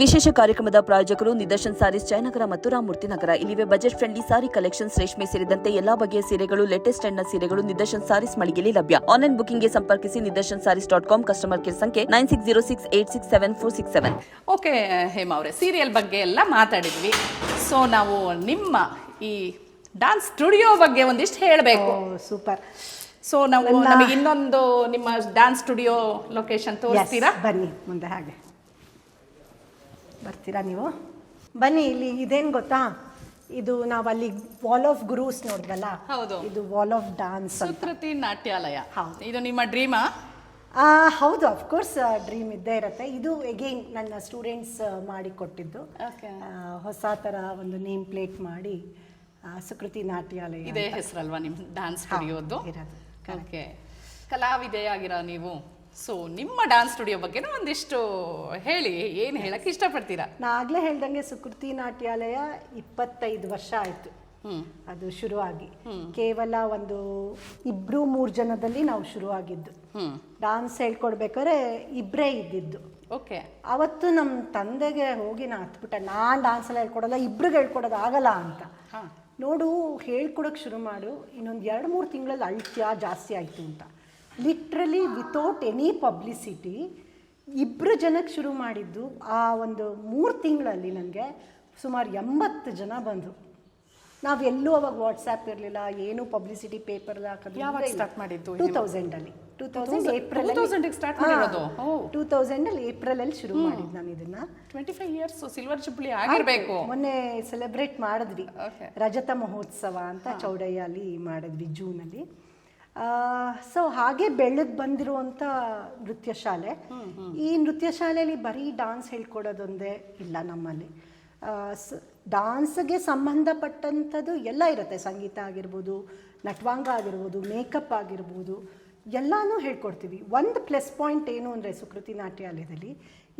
ವಿಶೇಷ ಕಾರ್ಯಕ್ರಮದ ಪ್ರಾಯೋಜಕರು ನಿದರ್ಶನ್ ಸಾರೀಸ್ ಜಯನಗರ ಮತ್ತು ರಾಮಮೂರ್ತಿ ನಗರ. ಇಲ್ಲಿವೆ ಬಜೆಟ್ ಫ್ರೆಂಡ್ಲಿ ಸಾರಿ ಕಲೆಕ್ಷನ್ಸ್ ರೇಷ್ಮೆ ಸೇರಿದಂತೆ ಎಲ್ಲಾ ಬಗೆಯ ಸೀರೆಗಳು ಲೇಟೆಸ್ಟ್ ಟ್ರೆಂಡ್ನ ಸೀರೆಗಳು ನಿದರ್ಶನ್ ಸಾರೀಸ್ ಮಳಿಗೆಯಲ್ಲಿ ಲಭ್ಯ. ಆನ್ಲೈನ್ ಬುಕಿಂಗ್ಗೆ ಸಂಪರ್ಕಿಸಿ Nidarshan sarees dot com customer care ಸಂಖ್ಯೆ nine six zero six eight six seven four six seven okay Hema ಅವರೇ ಸೀರಿಯಲ್ ಬಗ್ಗೆ ಎಲ್ಲ ಮಾತಾಡಿದ್ವಿ. ಸೊ ನಾವು ನಿಮ್ಮ ಈ ಡಾನ್ಸ್ ಸ್ಟುಡಿಯೋ ಬಗ್ಗೆ ಒಂದಿಷ್ಟು ಹೇಳಬೇಕು. ಸೂಪರ್ ಸೊ ನಾವು ನಮಗೆ ಇನ್ನೊಂದು ನಿಮ್ಮ ಡಾನ್ಸ್ ಸ್ಟುಡಿಯೋ ಲೊಕೇಶನ್ ತೋರಿಸ್ತೀರಾ? ಬನ್ನಿ ಮುಂದೆ ಹಾಗೆ. ಬರ್ತೀರಾ ನೀವು? ಬನ್ನಿ ಇಲ್ಲಿ ಇದೇನು ಗೊತ್ತಾ? ಇದು ನಾವು ಅಲ್ಲಿ ವಾಲ್ ಆಫ್ ಗುರೂಸ್ ನೋಡಿದ್ವಲ್ಲ? ಹೌದು. ಇದು wall of dance Sukruti Natyalaya. ಹೌದು. ಇದು ನಿಮ್ಮ ಡ್ರೀಮಾ ಹೌದು ಅಫ್ಕೋರ್ಸ್ ಡ್ರೀಮ್ ಇದ್ದೇ ಇರುತ್ತೆ. ಇದು ಎಗೈನ್ ನನ್ನ ಸ್ಟೂಡೆಂಟ್ಸ್ ಮಾಡಿಕೊಟ್ಟಿದ್ದು. ಹೊಸ ಥರ ಒಂದು ನೇಮ್ ಪ್ಲೇಟ್ ಮಾಡಿ ಸುಕೃತಿ ನಾಟ್ಯಾಲಯ ಇದೇ. ಹೆಸರಲ್ವಾ ನಿಮ್ಮ ಡಾನ್ಸ್ ಕಲಿಯೋದು. ಓಕೆ ಕಲಾವಿದೆಯಾಗಿರೋ ನೀವು? ಸೊ ನಿಮ್ಮ ಡಾನ್ಸ್ ಸ್ಟುಡಿಯೋ ಬಗ್ಗೆನೂ ಒಂದಿಷ್ಟು ಹೇಳಿ ಏನು ಹೇಳಕ್ ಇಷ್ಟಪಡ್ತೀರಾ? ನಾ ಆಗ್ಲೇ ಹೇಳ್ದಂಗೆ ಸುಕೃತಿ ನಾಟ್ಯಾಲಯ ಇಪ್ಪತ್ತೈದು ವರ್ಷ ಆಯಿತು. ಅದು ಶುರುವಾಗಿ. ಕೇವಲ ಒಂದು ಇಬ್ರು ಮೂರು ಜನದಲ್ಲಿ ನಾವು ಶುರುವಾಗಿದ್ದು. ಡಾನ್ಸ್ ಹೇಳ್ಕೊಡ್ಬೇಕಾದ್ರೆ ಇಬ್ಬರೇ ಇದ್ದಿದ್ದು. ಓಕೆ ಅವತ್ತು ನಮ್ಮ ತಂದೆಗೆ ಹೋಗಿ ನಾ ಹತ್ಬಿಟ್ಟೆ ನಾನು ಡಾನ್ಸ್ ಎಲ್ಲ ಹೇಳ್ಕೊಡಲ್ಲ ಇಬ್ರಿಗೆ ಹೇಳ್ಕೊಡೋದು ಆಗಲ್ಲ ಅಂತ. ಹಾ. ನೋಡು ಹೇಳ್ಕೊಡೋಕೆ ಶುರು ಮಾಡು ಇನ್ನೊಂದು ಎರಡು ಮೂರು ತಿಂಗಳಲ್ಲಿ ಅಳ್ತ್ಯ ಜಾಸ್ತಿ ಆಯಿತು ಅಂತ. ಲಿಟ್ರಲಿ ವಿತೌಟ್ ಎನಿ ಪಬ್ಲಿಸಿಟಿ ಇಬ್ಬರು ಜನಕ್ಕೆ ಶುರು ಮಾಡಿದ್ದು ಆ ಒಂದು ಮೂರು ತಿಂಗಳಲ್ಲಿ ನನಗೆ ಸುಮಾರು ಎಂಬತ್ತು ಜನ ಬಂದರು. ನಾವು ಎಲ್ಲೂ ಅವಾಗ ವಾಟ್ಸ್ಆ್ಯಪ್ ಇರಲಿಲ್ಲ ಏನು ಪಬ್ಲಿಸಿಟಿ ಪೇಪರ್ ಯಾವಾಗ ಸ್ಟಾರ್ಟ್ ಮಾಡಿದ್ದು ಟೂ ತೌಸಂಡಲ್ಲಿ ಟೂ ತೌಸಂಡ್ ಏಪ್ರಿಲ್ 2000 ಗೆ start ಮಾಡಿರೋದು? ಓ. ಟೂ ತೌಸಂಡಲ್ಲಿ ಏಪ್ರಿಲಲ್ಲಿ ಶುರು ಮಾಡಿದ್ದು ನಾನು ಇದನ್ನ. Twenty five years silver jubilee ಆಗಿರಬೇಕು. ಮೊನ್ನೆ ಸೆಲೆಬ್ರೇಟ್ ಮಾಡಿದ್ವಿ. ರಜತ ಮಹೋತ್ಸವ ಅಂತ ಚೌಡಯ್ಯಲ್ಲಿ ಮಾಡಿದ್ವಿ ಜೂನಲ್ಲಿ ಸೊ ಹಾಗೆ ಬೆಳೆದು ಬಂದಿರುವಂಥ ನೃತ್ಯ ಶಾಲೆ. ಈ ನೃತ್ಯ ಶಾಲೆಯಲ್ಲಿ ಬರೀ ಡಾನ್ಸ್ ಹೇಳ್ಕೊಡೋದೊಂದೇ ಇಲ್ಲ ನಮ್ಮಲ್ಲಿ. ಡಾನ್ಸ್ಗೆ ಸಂಬಂಧಪಟ್ಟಂಥದ್ದು ಎಲ್ಲ ಇರುತ್ತೆ. ಸಂಗೀತ ಆಗಿರ್ಬೋದು ನಟ್ವಾಂಗ ಆಗಿರ್ಬೋದು ಮೇಕಪ್ ಆಗಿರ್ಬೋದು ಎಲ್ಲನೂ ಹೇಳ್ಕೊಡ್ತೀವಿ. ಒಂದು ಪ್ಲಸ್ ಪಾಯಿಂಟ್ ಏನು ಅಂದರೆ ಸುಕೃತಿ ನಾಟ್ಯಾಲಯದಲ್ಲಿ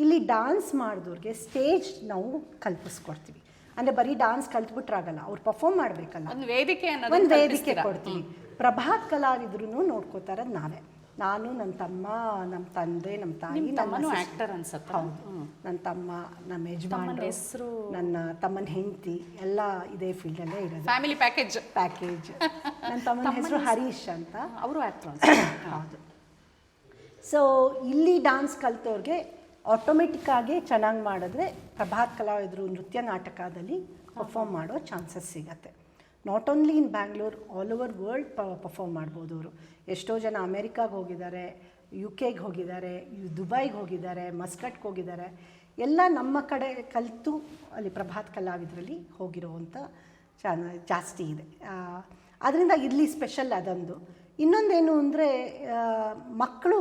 ಇಲ್ಲಿ ಡಾನ್ಸ್ ಮಾಡಿದವ್ರಿಗೆ ಸ್ಟೇಜ್ ನಾವು ಕಲ್ಪಿಸ್ಕೊಡ್ತೀವಿ. ಅಂದರೆ ಬರೀ ಡಾನ್ಸ್ ಕಲ್ತ್ಬಿಟ್ರಾಗಲ್ಲ ಅವ್ರು ಪರ್ಫಾರ್ಮ್ ಮಾಡಬೇಕಲ್ಲ. ಒಂದು ವೇದಿಕೆ ಒಂದು ವೇದಿಕೆ ಕೊಡ್ತೀವಿ. ಪ್ರಭಾತ್ ಕಲಾವಿದ್ರು ನೋಡ್ಕೋತಾರ ನಾವೇ. ನಾನು ನನ್ನ ತಮ್ಮ ನಮ್ಮ ತಂದೆ ನಮ್ಮ ತಾಯಿ ತಮ್ಮನೂ. ಆಕ್ಟರ್ ಅನ್ಸತ್ತ? ಹೌದು. ನನ್ನ ತಮ್ಮ ನಮ್ಮ ಯಜಮಾನ್ ಹೆಸರು? ನನ್ನ ತಮ್ಮನ ಹೆಂಡತಿ ಎಲ್ಲ ಇದೇ ಫೀಲ್ಡಲ್ಲೇ ಇರೋದು. ಫ್ಯಾಮಿಲಿ ಪ್ಯಾಕೇಜ್ ಪ್ಯಾಕೇಜ್ ನನ್ನ ತಮ್ಮನ ಹೆಸರು ಹರೀಶ್ ಅಂತ. ಅವರು ಆಕ್ಟರ್ ಹೌದು. ಸೊ ಇಲ್ಲಿ ಡಾನ್ಸ್ ಕಲ್ತವ್ರಿಗೆ ಆಟೋಮೆಟಿಕ್ ಆಗಿ ಚೆನ್ನಾಗಿ ಮಾಡಿದ್ರೆ ಪ್ರಭಾತ್ ಕಲಾವಿದರು ನೃತ್ಯ ನಾಟಕದಲ್ಲಿ ಪರ್ಫಾರ್ಮ್ ಮಾಡೋ ಚಾನ್ಸಸ್ ಸಿಗತ್ತೆ. Not only in Bangalore all over world perform ಮಾಡ್ಬೋದು ಅವರು. ಎಷ್ಟೋ ಜನ ಅಮೇರಿಕಾಗೆ ಹೋಗಿದ್ದಾರೆ ಯು ಕೆಗೆ ಹೋಗಿದ್ದಾರೆ ದುಬೈಗೆ ಹೋಗಿದ್ದಾರೆ ಮಸ್ಕಟ್ಗೆ ಹೋಗಿದ್ದಾರೆ. ಎಲ್ಲ ನಮ್ಮ ಕಡೆ ಕಲಿತು ಅಲ್ಲಿ ಪ್ರಭಾತ್ ಕಲಾವಿದರಲ್ಲಿ ಹೋಗಿರುವಂಥ ಚಾನ ಜಾಸ್ತಿ ಇದೆ. ಅದರಿಂದ ಇಲ್ಲಿ ಸ್ಪೆಷಲ್ ಅದೊಂದು. ಇನ್ನೊಂದೇನು ಅಂದರೆ ಮಕ್ಕಳು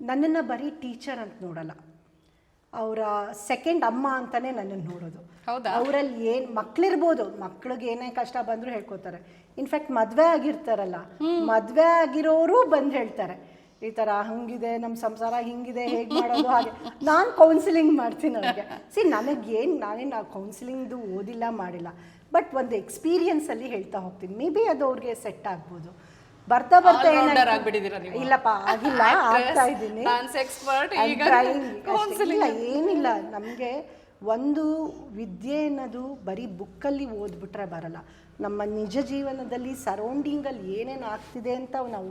ನನ್ನನ್ನು ಬರೀ ಟೀಚರ್ ಅಂತ ನೋಡಲ್ಲ. ಅವರ ಸೆಕೆಂಡ್ ಅಮ್ಮ ಅಂತಾನೆ ನನ್ನನ್ನು ನೋಡೋದು. ಹೌದಾ? ಅವರಲ್ಲಿ ಏನು ಮಕ್ಳಿರ್ಬೋದು ಮಕ್ಳಿಗೆ ಏನೇ ಕಷ್ಟ ಬಂದರೂ ಹೇಳ್ಕೊತಾರೆ. ಇನ್ಫ್ಯಾಕ್ಟ್ ಮದುವೆ ಆಗಿರ್ತಾರಲ್ಲ ಮದುವೆ ಆಗಿರೋರು ಬಂದು ಹೇಳ್ತಾರೆ. ಈ ಥರ ಹಂಗಿದೆ ನಮ್ಮ ಸಂಸಾರ ಹಿಂಗಿದೆ ಹೇಗೆ ಮಾಡೋದು ಹಾಗೆ. ನಾನು ಕೌನ್ಸಿಲಿಂಗ್ ಮಾಡ್ತೀನಿ ಅವ್ರಿಗೆ. ಸಿ ನನಗೇನು ನಾನೇ ನಾವು ಕೌನ್ಸಿಲಿಂಗ್ದು ಓದಿಲ್ಲ ಮಾಡಿಲ್ಲ. ಬಟ್ ಒಂದು ಎಕ್ಸ್ಪೀರಿಯನ್ಸಲ್ಲಿ ಹೇಳ್ತಾ ಹೋಗ್ತೀನಿ. ಮೇ ಬಿ ಅದು ಅವ್ರಿಗೆ ಸೆಟ್ ಆಗ್ಬೋದು. ಬರ್ತಾ ಬರ್ತಾ All-rounder ಆಗ್ಬಿಟ್ಟಿದ್ದೀರಾ ನೀವು? ಇಲ್ಲಪ್ಪ ಆಗಿಲ್ಲ ಆಗ್ತಾ ಇದ್ದೀನಿ. ಎಕ್ಸ್ಪರ್ಟ್ ಈಗ. ಇಲ್ಲ ಏನಿಲ್ಲ. ನಮಗೆ ಒಂದು ವಿದ್ಯೆ ಅನ್ನೋದು ಬರೀ ಬುಕ್ಕಲ್ಲಿ ಓದ್ಬಿಟ್ರೆ ಬರಲ್ಲ. ನಮ್ಮ ನಿಜ ಜೀವನದಲ್ಲಿ ಸರೌಂಡಿಂಗಲ್ಲಿ ಏನೇನು ಆಗ್ತಿದೆ ಅಂತ ನಾವು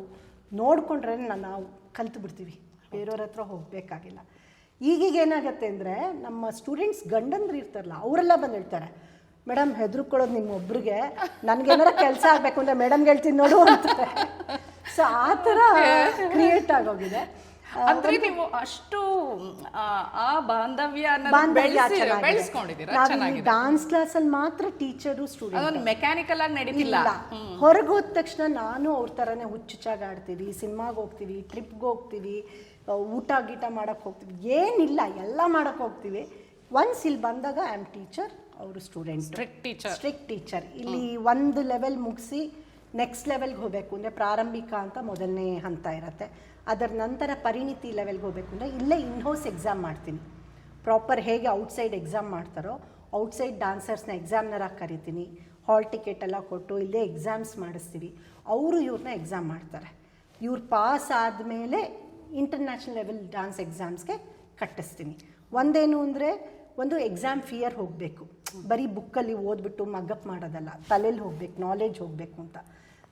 ನೋಡಿಕೊಂಡ್ರೆ ನಾವು ಕಲ್ತು ಬಿಡ್ತೀವಿ ಬೇರೆಯವ್ರ ಹತ್ರ ಹೋಗಬೇಕಾಗಿಲ್ಲ. ಈಗೀಗ ಏನಾಗತ್ತೆ ಅಂದರೆ ನಮ್ಮ ಸ್ಟೂಡೆಂಟ್ಸ್ ಗಂಡಂದ್ರು ಇರ್ತಾರಲ್ಲ ಅವರೆಲ್ಲ ಬಂದು ಹೇಳ್ತಾರೆ ಮೇಡಮ್ ಹೆದರ್ಕೊಳ್ಳೋದು ನಿಮ್ಮೊಬ್ರಿಗೆ. ನನಗೇನಾರ ಕೆಲಸ ಆಗಬೇಕು ಅಂದರೆ ಮೇಡಮ್ಗೆ ಹೇಳ್ತೀನಿ ನೋಡು ಅಂತ. ಸೊ ಆ ಥರ ಕ್ರಿಯೇಟ್ ಆಗೋಗಿದೆ. ಅಂದ್ರೆ ನೀವು ಅಷ್ಟು ಆ, ಬಾಂಧವ್ಯ ಡಾನ್ಸ್ ಕ್ಲಾಸಲ್ಲಿ ಮಾತ್ರ ಟೀಚರು ಸ್ಟೂಡೆಂಟ್ ಮೆಕ್ಯಾನಿಕಲ್ ಆಗಿ ನಡೀತಿಲ್ಲ. ಹೊರಗೆ ಹೋದ ತಕ್ಷಣ ನಾನು ಅವ್ರ ತರನೇ ಹುಚ್ಚುಚ್ಚಾಗಿ ಆಡ್ತೀವಿ ಸಿನಿಮಾಗೆ ಹೋಗ್ತೀವಿ ಟ್ರಿಪ್ಗೆ ಹೋಗ್ತೀವಿ ಊಟ ಗೀಟ ಮಾಡಕ್ ಹೋಗ್ತೀವಿ. ಏನಿಲ್ಲ ಎಲ್ಲ ಮಾಡಕ್ ಹೋಗ್ತೀವಿ. ಒನ್ಸ್ ಇಲ್ಲಿ ಬಂದಾಗ ಐ ಆಮ್ ಟೀಚರ್ ಅವರು student strict teacher strict teacher ಇಲ್ಲಿ ಒಂದು ಲೆವೆಲ್ ಮುಗಿಸಿ ನೆಕ್ಸ್ಟ್ ಲೆವೆಲ್ಗೆ ಹೋಗಬೇಕು ಅಂದರೆ ಪ್ರಾರಂಭಿಕ ಅಂತ ಮೊದಲನೇ ಹಂತ ಇರುತ್ತೆ. ಅದರ ನಂತರ ಪರಿಣಿತಿ ಲೆವೆಲ್ಗೆ ಹೋಗಬೇಕು ಅಂದರೆ ಇಲ್ಲೇ ಇನ್ಹೌಸ್ ಎಕ್ಸಾಮ್ ಮಾಡ್ತೀನಿ. ಪ್ರಾಪರ್ ಹೇಗೆ ಔಟ್ಸೈಡ್ ಎಕ್ಸಾಮ್ ಮಾಡ್ತಾರೋ ಔಟ್ಸೈಡ್ ಡಾನ್ಸರ್ಸ್ನ ಎಕ್ಸಾಮ್ನರಾಗಿ ಕರಿತೀನಿ. ಹಾಲ್ ಟಿಕೆಟ್ ಎಲ್ಲ ಕೊಟ್ಟು ಇಲ್ಲೇ ಎಕ್ಸಾಮ್ಸ್ ಮಾಡಿಸ್ತೀವಿ. ಅವರು ಇವ್ರನ್ನ ಎಕ್ಸಾಮ್ ಮಾಡ್ತಾರೆ. ಇವ್ರು ಪಾಸ್ ಆದಮೇಲೆ ಇಂಟರ್ನ್ಯಾಷನಲ್ ಲೆವೆಲ್ ಡಾನ್ಸ್ ಎಕ್ಸಾಮ್ಸ್ಗೆ ಕಟ್ಟಿಸ್ತೀನಿ. ಒಂದೇನು ಅಂದರೆ ಒಂದು ಎಕ್ಸಾಮ್ ಫಿಯರ್ ಹೋಗಬೇಕು. ಬರೀ ಬುಕ್ಕಲ್ಲಿ ಓದ್ಬಿಟ್ಟು ಮಗಪ್ ಮಾಡೋದಲ್ಲ ತಲೆಯಲ್ಲಿ ಹೋಗ್ಬೇಕು ನಾಲೆಜ್ ಹೋಗಬೇಕು ಅಂತ.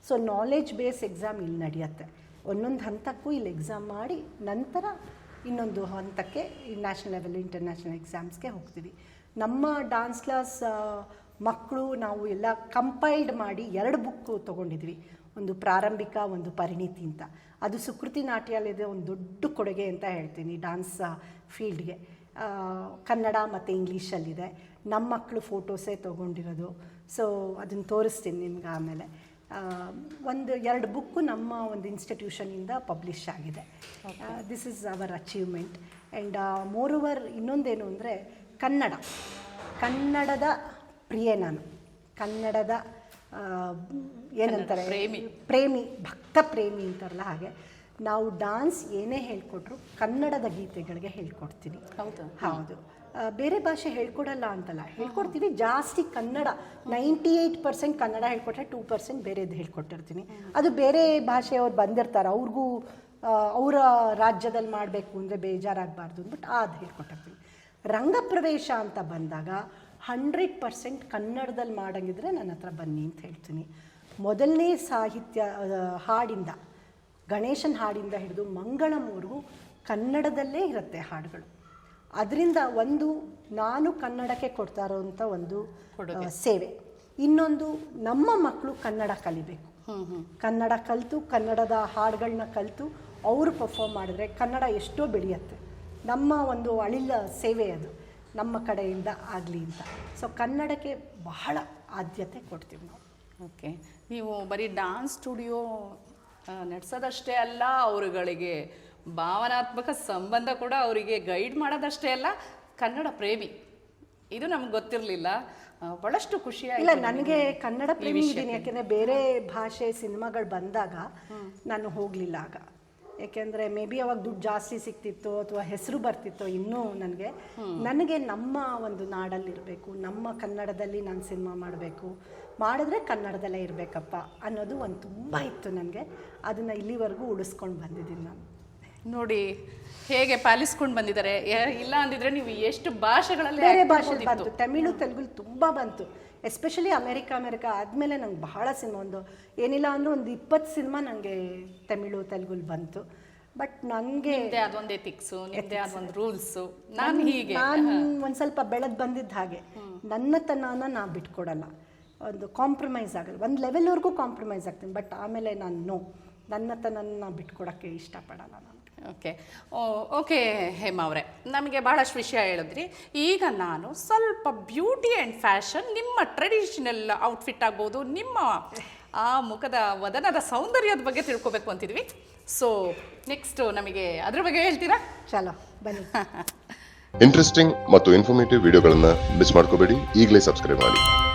ಸೊ ನಾಲೆಜ್ ಬೇಸ್ ಎಕ್ಸಾಮ್ ಇಲ್ಲಿ ನಡೆಯುತ್ತೆ. ಒಂದೊಂದು ಹಂತಕ್ಕೂ ಇಲ್ಲಿ ಎಕ್ಸಾಮ್ ಮಾಡಿ ನಂತರ ಇನ್ನೊಂದು ಹಂತಕ್ಕೆ ನ್ಯಾಷನಲ್ ಲೆವೆಲ್ ಇಂಟರ್ನ್ಯಾಷನಲ್ ಎಕ್ಸಾಮ್ಸ್ಗೆ ಹೋಗ್ತೀವಿ. ನಮ್ಮ ಡಾನ್ಸ್ ಕ್ಲಾಸ್ ಮಕ್ಕಳು ನಾವು ಎಲ್ಲ ಕಂಪೈಲ್ಡ್ ಮಾಡಿ ಎರಡು ಬುಕ್ಕು ತೊಗೊಂಡಿದ್ವಿ. ಒಂದು ಪ್ರಾರಂಭಿಕ, ಒಂದು ಪರಿಣಿತಿ ಅಂತ. ಅದು ಸುಕೃತಿ ನಾಟ್ಯಾಲಯದ ಒಂದು ದೊಡ್ಡ ಕೊಡುಗೆ ಅಂತ ಹೇಳ್ತೀನಿ ಡಾನ್ಸ್ ಫೀಲ್ಡ್ಗೆ ಕನ್ನಡ ಮತ್ತು ಇಂಗ್ಲೀಷಲ್ಲಿದೆ. ನಮ್ಮ ಮಕ್ಕಳು ಫೋಟೋಸೇ ತೊಗೊಂಡಿರೋದು. ಸೊ ಅದನ್ನು ತೋರಿಸ್ತೀನಿ ನಿಮ್ಗೆ ಆಮೇಲೆ. ಒಂದು ಎರಡು ಬುಕ್ಕು ನಮ್ಮ ಒಂದು ಇನ್ಸ್ಟಿಟ್ಯೂಷನಿಂದ ಪಬ್ಲಿಷ್ ಆಗಿದೆ. This is our achievement and more over ಇನ್ನೊಂದೇನು ಅಂದರೆ ಕನ್ನಡ. ಕನ್ನಡದ ಪ್ರಿಯೆ ನಾನು. ಕನ್ನಡದ ಏನಂತಾರೆ? ಪ್ರೇಮಿ. ಪ್ರೇಮಿ ಭಕ್ತ ಪ್ರೇಮಿ ಅಂತಾರಲ್ಲ ಹಾಗೆ. ನಾವು ಡಾನ್ಸ್ ಏನೇ ಹೇಳ್ಕೊಟ್ರು ಕನ್ನಡದ ಗೀತೆಗಳಿಗೆ ಹೇಳ್ಕೊಡ್ತೀನಿ. ಹೌದು. ಹೌದು. ಬೇರೆ ಭಾಷೆ ಹೇಳ್ಕೊಡಲ್ಲ ಅಂತಲ್ಲ. ಹೇಳ್ಕೊಡ್ತೀವಿ ಜಾಸ್ತಿ Kannada. Ninety eight percent Kannada ಹೇಳ್ಕೊಟ್ರೆ two percent ಬೇರೆದು ಹೇಳ್ಕೊಟ್ಟಿರ್ತೀನಿ. ಅದು ಬೇರೆ ಭಾಷೆಯವ್ರು ಬಂದಿರ್ತಾರೆ. ಅವ್ರಿಗೂ ಅವರ ರಾಜ್ಯದಲ್ಲಿ ಮಾಡಬೇಕು ಅಂದರೆ ಬೇಜಾರಾಗಬಾರ್ದು ಅಂದ್ಬಿಟ್ಟು ಅದು ಹೇಳ್ಕೊಟ್ಟಿರ್ತೀನಿ. ರಂಗಪ್ರವೇಶ ಅಂತ ಬಂದಾಗ ಹಂಡ್ರೆಡ್ ಪರ್ಸೆಂಟ್ ಕನ್ನಡದಲ್ಲಿ ಮಾಡಂಗಿದ್ರೆ ನನ್ನ ಹತ್ರ ಬನ್ನಿ ಅಂತ ಹೇಳ್ತೀನಿ. ಮೊದಲನೇ ಸಾಹಿತ್ಯ ಹಾಡಿಂದ. ಗಣೇಶನ ಹಾಡಿಂದ ಹಿಡಿದು ಮಂಗಳಂವರೆಗೂ ಕನ್ನಡದಲ್ಲೇ ಇರುತ್ತೆ ಹಾಡುಗಳು. ಅದರಿಂದ ಒಂದು ನಾನು ಕನ್ನಡಕ್ಕೆ ಕೊಡ್ತಾ ಇರೋವಂಥ ಒಂದು ಸೇವೆ. ಇನ್ನೊಂದು ನಮ್ಮ ಮಕ್ಕಳು ಕನ್ನಡ ಕಲಿಬೇಕು. ಕನ್ನಡ ಕಲಿತು ಕನ್ನಡದ ಹಾಡುಗಳನ್ನ ಕಲಿತು ಅವರು ಪರ್ಫಾರ್ಮ್ ಮಾಡಿದ್ರೆ ಕನ್ನಡ ಎಷ್ಟೋ ಬೆಳೆಯುತ್ತೆ. ನಮ್ಮ ಒಂದು ಅಳಿಲ ಸೇವೆ ಅದು ನಮ್ಮ ಕಡೆಯಿಂದ ಆಗಲಿ ಅಂತ. ಸೊ ಕನ್ನಡಕ್ಕೆ ಬಹಳ ಆದ್ಯತೆ ಕೊಡ್ತೀವಿ ನಾವು. ಓಕೆ. ನೀವು ಬರೀ ಡಾನ್ಸ್ ಸ್ಟುಡಿಯೋ ನಡೆಸೋದಷ್ಟೇ ಅಲ್ಲ ಅವರುಗಳಿಗೆ ಭಾವನಾತ್ಮಕ ಸಂಬಂಧ ಕೂಡ ಅವರಿಗೆ ಗೈಡ್ ಮಾಡೋದಷ್ಟೇ ಅಲ್ಲ ಕನ್ನಡ ಪ್ರೇಮಿ. ಇದು ನಮ್ಗೆ ಗೊತ್ತಿರಲಿಲ್ಲ. ಬಹಳಷ್ಟು ಖುಷಿ ಇಲ್ಲ ನನಗೆ ಕನ್ನಡ ಪ್ರೇಮಿ ಇದ್ದೀನಿ ಯಾಕೆಂದ್ರೆ ಬೇರೆ ಭಾಷೆ ಸಿನಿಮಾಗಳು ಬಂದಾಗ ನಾನು ಹೋಗಲಿಲ್ಲ ಆಗ. ಯಾಕೆಂದ್ರೆ ಮೇ ಬಿ ಅವಾಗ ದುಡ್ಡು ಜಾಸ್ತಿ ಸಿಕ್ತಿತ್ತು ಅಥವಾ ಹೆಸರು ಬರ್ತಿತ್ತು ಇನ್ನೂ ನನಗೆ. ನನಗೆ ನಮ್ಮ ಒಂದು ನಾಡಲ್ಲಿರಬೇಕು ನಮ್ಮ ಕನ್ನಡದಲ್ಲಿ ನಾನು ಸಿನಿಮಾ ಮಾಡಬೇಕು ಮಾಡಿದ್ರೆ ಕನ್ನಡದಲ್ಲೇ ಇರಬೇಕಪ್ಪ ಅನ್ನೋದು ಒಂದು ತುಂಬ ಇತ್ತು ನನಗೆ. ಅದನ್ನು ಇಲ್ಲಿವರೆಗೂ ಉಳಿಸ್ಕೊಂಡು ಬಂದಿದ್ದೀನಿ ನಾನು. ನೋಡಿ ಹೇಗೆ ಪಾಲಿಸ್ಕೊಂಡು ಬಂದಿದ್ದಾರೆ. ಇಲ್ಲ ಅಂದಿದ್ರೆ ನೀವು ಎಷ್ಟು ಭಾಷೆಗಳಲ್ಲಿ ಬೇರೆ ಭಾಷೆ ಬಂತು. ತಮಿಳು ತೆಲುಗು ತುಂಬ ಬಂತು. ಎಸ್ಪೆಷಲಿ ಅಮೆರಿಕ ಅಮೆರಿಕ ಆದಮೇಲೆ ನಂಗೆ ಬಹಳ ಸಿನಿಮಾ ಒಂದು ಏನಿಲ್ಲ ಅಂದ್ರೆ ಒಂದು ಇಪ್ಪತ್ತು ಸಿನಿಮಾ ನನಗೆ ತಮಿಳು ತೆಲುಗುಲ್ ಬಂತು. ಬಟ್ ನನಗೆ ಒಂದು ಎಥಿಕ್ಸು ನಿಮ್ದೇ ಆದ ರೂಲ್ಸು. ನಾನು ಹೀಗೆ. ನಾನು ಒಂದು ಸ್ವಲ್ಪ ಬೆಳೆದು ಬಂದಿದ್ದ ಹಾಗೆ. ನನ್ನತನನ ನಾ ಬಿಟ್ಕೊಡಲ್ಲ. ಒಂದು ಕಾಂಪ್ರಮೈಸ್ ಆಗಲ್ಲ. ಒಂದು ಲೆವೆಲ್ವರೆಗೂ ಕಾಂಪ್ರಮೈಸ್ ಆಗ್ತೀನಿ. ಬಟ್ ಆಮೇಲೆ ನಾನು ನೋ ನನ್ನತನನ ಬಿಟ್ಕೊಡೋಕ್ಕೆ ಇಷ್ಟಪಡಲ್ಲ ನಾನು. ಓಕೆ. ಓಕೆ ಹೇಮ ಅವರೇ ನಮಗೆ ಭಾಳಷ್ಟು ವಿಷಯ ಹೇಳಿದ್ರಿ. ಈಗ ನಾನು ಸ್ವಲ್ಪ ಬ್ಯೂಟಿ ಆ್ಯಂಡ್ ಫ್ಯಾಷನ್ ನಿಮ್ಮ ಟ್ರೆಡಿಷನಲ್ ಔಟ್ಫಿಟ್ ಆಗ್ಬೋದು ನಿಮ್ಮ ಆ ಮುಖದ ವದನದ ಸೌಂದರ್ಯದ ಬಗ್ಗೆ ತಿಳ್ಕೊಬೇಕು ಅಂತಿದ್ವಿ. ಸೊ ನೆಕ್ಸ್ಟ್ ನಮಗೆ ಅದ್ರ ಬಗ್ಗೆ ಹೇಳ್ತೀರಾ? ಚಲೋ ಬನ್ನಿ. ಇಂಟ್ರೆಸ್ಟಿಂಗ್ ಮತ್ತು ಇನ್ಫಾರ್ಮೇಟಿವ್ ವಿಡಿಯೋಗಳನ್ನು ಮಿಸ್ ಮಾಡ್ಕೋಬೇಡಿ ಈಗಲೇ ಸಬ್ಸ್ಕ್ರೈಬ್ ಮಾಡಿ.